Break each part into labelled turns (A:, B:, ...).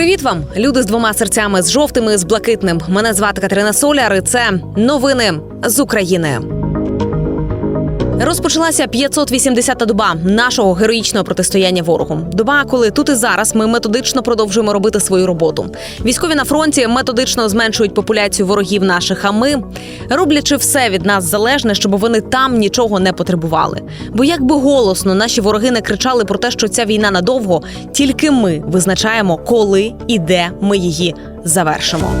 A: Привіт вам, люди з двома серцями, з жовтими, з блакитним. Мене звати Катерина Соляр. і Це новини з України. Розпочалася 580-та доба нашого героїчного протистояння ворогу. Доба, коли тут і зараз ми методично продовжуємо робити свою роботу. Військові на фронті методично зменшують популяцію ворогів наших. А ми роблячи все від нас залежне, щоб вони там нічого не потребували. Бо як би голосно наші вороги не кричали про те, що ця війна надовго, тільки ми визначаємо, коли і де ми її завершимо.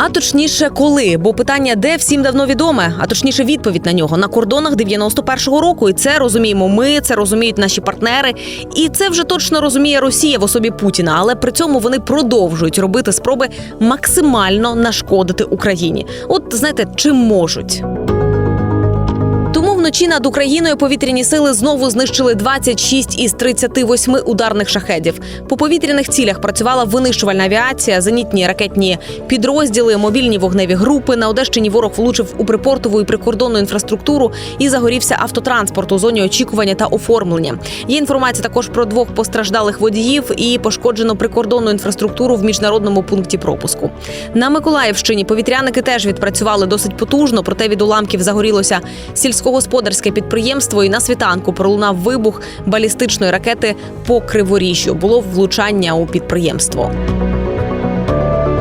A: А точніше, коли, бо питання де всім давно відоме, а точніше, відповідь на нього на кордонах 91-го року. І це розуміємо ми, це розуміють наші партнери, і це вже точно розуміє Росія в особі Путіна. Але при цьому вони продовжують робити спроби максимально нашкодити Україні. От знаєте, чим можуть. Вночі над Україною повітряні сили знову знищили 26 із 38 ударних шахедів. По повітряних цілях працювала винищувальна авіація, зенітні ракетні підрозділи, мобільні вогневі групи. На Одещині ворог влучив у припортову і прикордонну інфраструктуру і загорівся автотранспорт у зоні очікування та оформлення. Є інформація також про двох постраждалих водіїв і пошкоджену прикордонну інфраструктуру в міжнародному пункті пропуску. На Миколаївщині повітряники теж відпрацювали досить потужно, проте від уламків загорілося сільськогосподарське підприємство. І на світанку пролунав вибух балістичної ракети по криворіжжю. Було влучання у підприємство.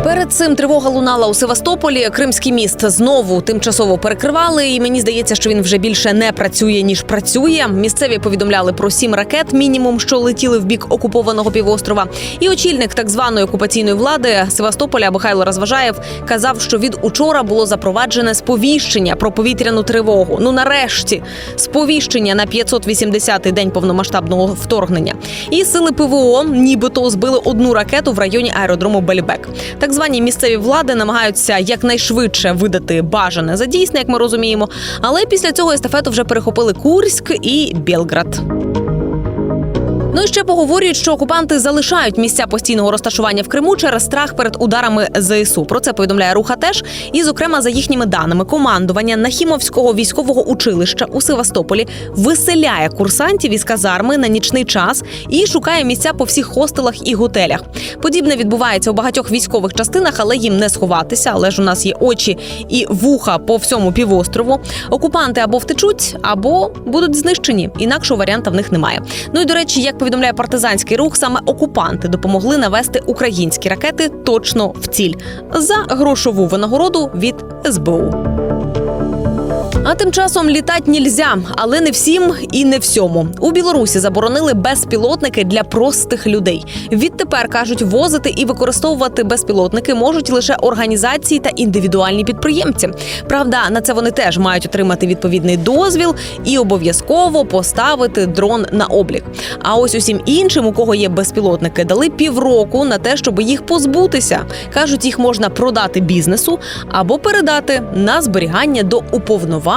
A: Перед цим тривога лунала у Севастополі. Кримський міст знову тимчасово перекривали. І мені здається, що він вже більше не працює ніж працює. Місцеві повідомляли про сім ракет, мінімум, що летіли в бік окупованого півострова. І очільник так званої окупаційної влади Севастополя Михайло Розважаєв казав, що від учора було запроваджене сповіщення про повітряну тривогу. Ну нарешті сповіщення на 580-й день повномасштабного вторгнення. І сили ПВО нібито збили одну ракету в районі аеродрому Белібек. Так звані місцеві влади намагаються якнайшвидше видати бажане за дійсне, як ми розуміємо. Але після цього естафету вже перехопили Курськ і Білград. Ну і ще поговорюють, що окупанти залишають місця постійного розташування в Криму через страх перед ударами ЗСУ. Про це повідомляє Руха теж. І, зокрема, за їхніми даними, командування Нахімовського військового училища у Севастополі виселяє курсантів із казарми на нічний час і шукає місця по всіх хостелах і готелях. Подібне відбувається у багатьох військових частинах, але їм не сховатися. Але ж у нас є очі і вуха по всьому півострову. Окупанти або втечуть, або будуть знищені. Інакшого варіанта в них немає. Ну і до речі, як повідомляє партизанський рух, саме окупанти допомогли навести українські ракети точно в ціль за грошову винагороду від СБУ. А тим часом літать нільзя, але не всім і не всьому. У Білорусі заборонили безпілотники для простих людей. Відтепер кажуть, возити і використовувати безпілотники можуть лише організації та індивідуальні підприємці. Правда, на це вони теж мають отримати відповідний дозвіл і обов'язково поставити дрон на облік. А ось усім іншим, у кого є безпілотники, дали півроку на те, щоб їх позбутися. кажуть, їх можна продати бізнесу або передати на зберігання до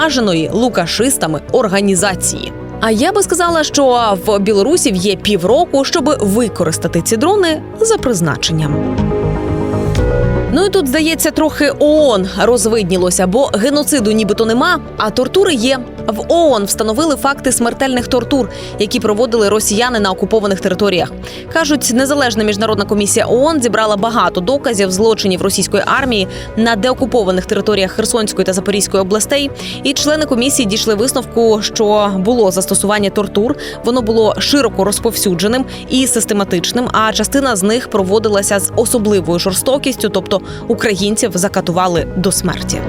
A: уповноваженої лукашистами організації. А я би сказала, що в білорусів є півроку, щоб використати ці дрони за призначенням. Ну і тут здається, трохи ООН розвиднілося, бо геноциду нібито нема, а тортури є. В ООН встановили факти смертельних тортур, які проводили росіяни на окупованих територіях. кажуть, незалежна міжнародна комісія ООН зібрала багато доказів злочинів російської армії на деокупованих територіях Херсонської та Запорізької областей. І члени комісії дійшли висновку, що було застосування тортур, воно було широко розповсюдженим і систематичним. А частина з них проводилася з особливою жорстокістю, тобто українців закатували до смерті.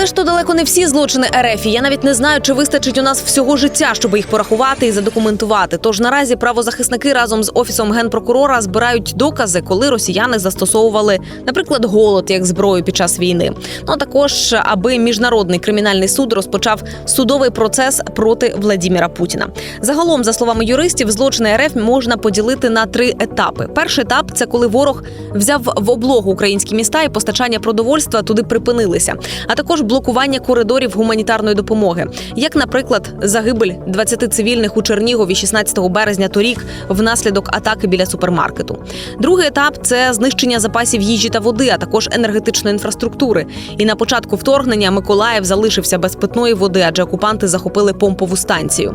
A: Але ж то далеко не всі злочини РФ. Я навіть не знаю, чи вистачить у нас всього життя, щоб їх порахувати і задокументувати. Тож наразі правозахисники разом з офісом генпрокурора збирають докази, коли росіяни застосовували, наприклад, голод як зброю під час війни. Ну а також аби міжнародний кримінальний суд розпочав судовий процес проти Владіміра Путіна. Загалом, за словами юристів, злочини РФ можна поділити на три етапи. Перший етап це коли ворог взяв в облогу українські міста і постачання продовольства туди припинилися, а також блокування коридорів гуманітарної допомоги, як, наприклад, загибель 20 цивільних у Чернігові 16 березня торік внаслідок атаки біля супермаркету. Другий етап це знищення запасів їжі та води, а також енергетичної інфраструктури. І на початку вторгнення Миколаїв залишився без питної води, адже окупанти захопили помпову станцію.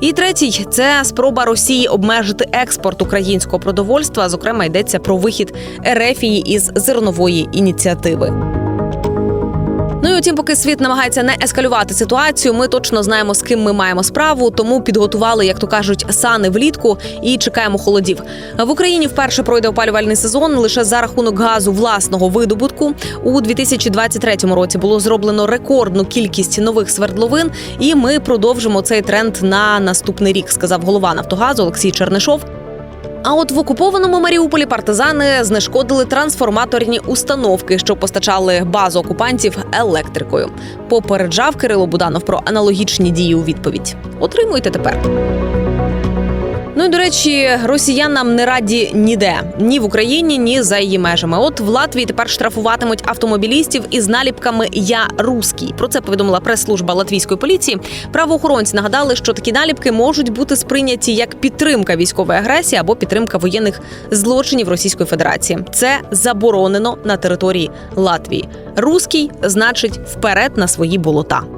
A: І третій це спроба Росії обмежити експорт українського продовольства. Зокрема, йдеться про вихід Ерефії із зернової ініціативи. Ну і утім, поки світ намагається не ескалювати ситуацію, ми точно знаємо, з ким ми маємо справу, тому підготували, як то кажуть, сани влітку і чекаємо холодів. В Україні вперше пройде опалювальний сезон лише за рахунок газу власного видобутку. У 2023 році було зроблено рекордну кількість нових свердловин, і ми продовжимо цей тренд на наступний рік, сказав голова Нафтогазу Олексій Чернишов. А от в окупованому Маріуполі партизани знешкодили трансформаторні установки, що постачали базу окупантів електрикою. Попереджав Кирило Буданов про аналогічні дії у відповідь. Отримуйте тепер. Ну і до речі, росіянам не раді ніде ні в Україні, ні за її межами. От в Латвії тепер штрафуватимуть автомобілістів із наліпками Я руський. Про це повідомила прес-служба латвійської поліції. Правоохоронці нагадали, що такі наліпки можуть бути сприйняті як підтримка військової агресії або підтримка воєнних злочинів Російської Федерації. Це заборонено на території Латвії. Руський значить вперед на свої болота.